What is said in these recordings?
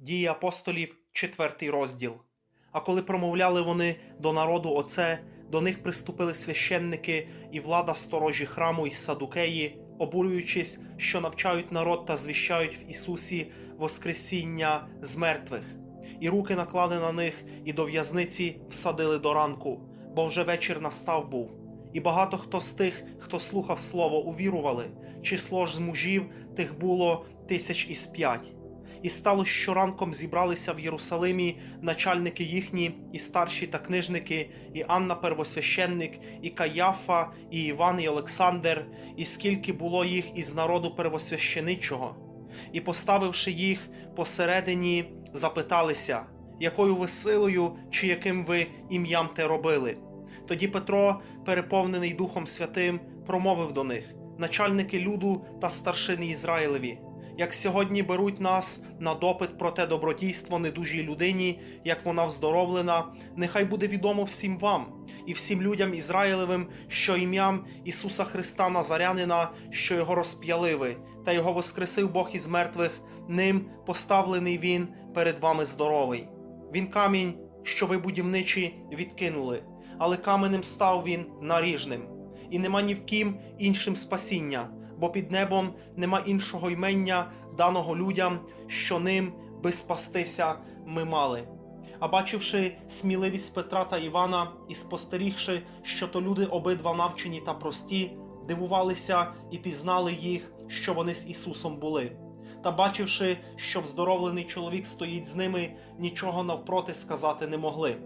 Дії апостолів, четвертий розділ. А коли промовляли вони до народу оце, до них приступили священники і влада сторожі храму із Садукеї, обурюючись, що навчають народ та звіщають в Ісусі Воскресіння з мертвих, і руки наклали на них, і до в'язниці всадили до ранку, бо вже вечір настав був. І багато хто з тих, хто слухав слово, увірували, число ж з мужів тих було тисяч із п'ять. І стало, що ранком зібралися в Єрусалимі начальники їхні, і старші та книжники, і Анна Первосвященник, і Каяфа, і Іван, і Олександр, і скільки було їх із народу первосвященичого. І поставивши їх посередині, запиталися, якою ви силою чи яким ви ім'ям те робили. Тоді Петро, переповнений Духом Святим, промовив до них, начальники люду та старшини Ізраїлеві як сьогодні беруть нас на допит про те добродійство недужій людині, як вона вздоровлена, нехай буде відомо всім вам і всім людям Ізраїлевим, що ім'ям Ісуса Христа Назарянина, що його розп'ялили, та його воскресив Бог із мертвих, ним поставлений він перед вами здоровий. Він камінь, що ви будівничі відкинули, але каменем став він наріжним, і нема ні в ким іншим спасіння бо під небом нема іншого ймення, даного людям, що ним би спастися ми мали. А бачивши сміливість Петра та Івана і спостерігши, що то люди обидва навчені та прості, дивувалися і пізнали їх, що вони з Ісусом були. Та бачивши, що вздоровлений чоловік стоїть з ними, нічого навпроти сказати не могли.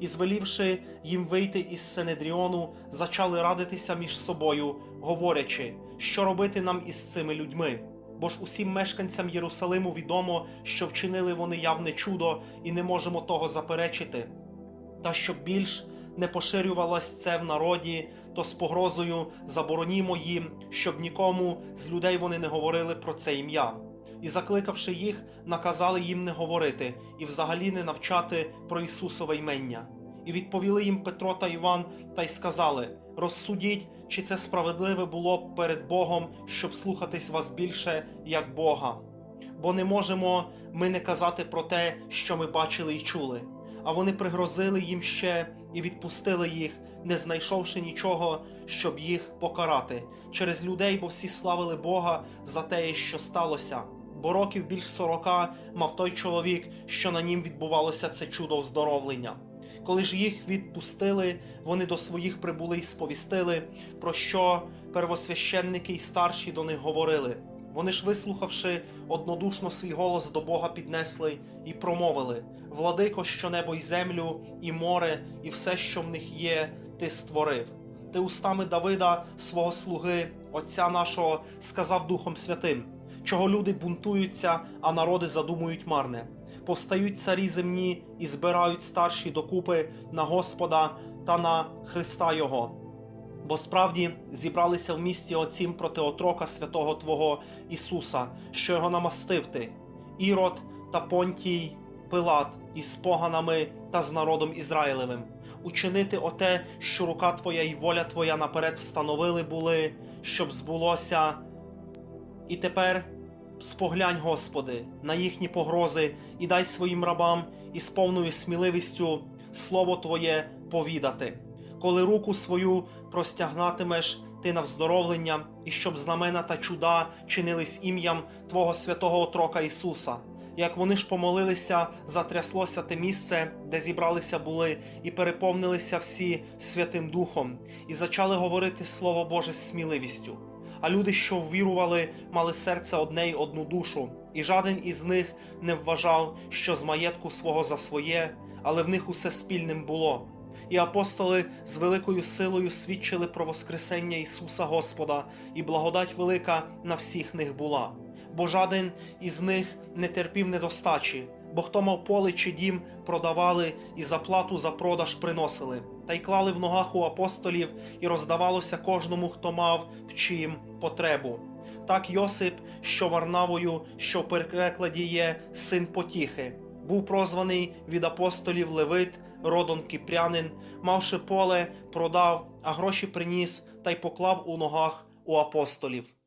І звелівши їм вийти із Сенедріону, зачали радитися між собою, говорячи, що робити нам із цими людьми. Бо ж усім мешканцям Єрусалиму відомо, що вчинили вони явне чудо, і не можемо того заперечити. Та щоб більш не поширювалось це в народі, то з погрозою заборонімо їм, щоб нікому з людей вони не говорили про це ім'я. І, закликавши їх, наказали їм не говорити і взагалі не навчати про Ісусове ймення. І відповіли їм Петро та Іван та й сказали: розсудіть, чи це справедливе було б перед Богом, щоб слухатись вас більше, як Бога. Бо не можемо ми не казати про те, що ми бачили і чули. А вони пригрозили їм ще і відпустили їх, не знайшовши нічого, щоб їх покарати через людей, бо всі славили Бога за те, що сталося. Бо років більш сорока мав той чоловік, що на нім відбувалося це чудо оздоровлення. Коли ж їх відпустили, вони до своїх прибули й сповістили, про що первосвященники й старші до них говорили. Вони ж, вислухавши однодушно свій голос до Бога, піднесли і промовили: Владико, що небо й землю, і море, і все, що в них є, ти створив. Ти устами Давида, свого слуги, Отця нашого, сказав Духом Святим, чого люди бунтуються, а народи задумують марне. Повстають царі земні і збирають старші докупи на Господа та на Христа Його. Бо справді зібралися в місті отцім проти отрока святого Твого Ісуса, що його намастив ти, Ірод та Понтій, Пилат із поганами та з народом Ізраїлевим, учинити оте, що рука Твоя і воля Твоя наперед встановили були, щоб збулося. І тепер споглянь, Господи, на їхні погрози і дай своїм рабам із повною сміливістю слово Твоє повідати. Коли руку свою простягнатимеш ти на вздоровлення, і щоб знамена та чуда чинились ім'ям Твого святого отрока Ісуса. Як вони ж помолилися, затряслося те місце, де зібралися були, і переповнилися всі Святим Духом, і зачали говорити Слово Боже з сміливістю. А люди, що ввірували, мали серце одне й одну душу, і жаден із них не вважав, що з маєтку свого за своє, але в них усе спільним було. І апостоли з великою силою свідчили про Воскресення Ісуса Господа, і благодать велика на всіх них була. Бо жаден із них не терпів недостачі, бо хто мав поле чи дім, продавали і заплату за продаж приносили, та й клали в ногах у апостолів, і роздавалося кожному, хто мав в чиїм потребу. Так Йосип, що Варнавою, що в перекладі є син Потіхи, був прозваний від апостолів Левит, родом Кіпрянин, мавши поле, продав, а гроші приніс та й поклав у ногах у апостолів.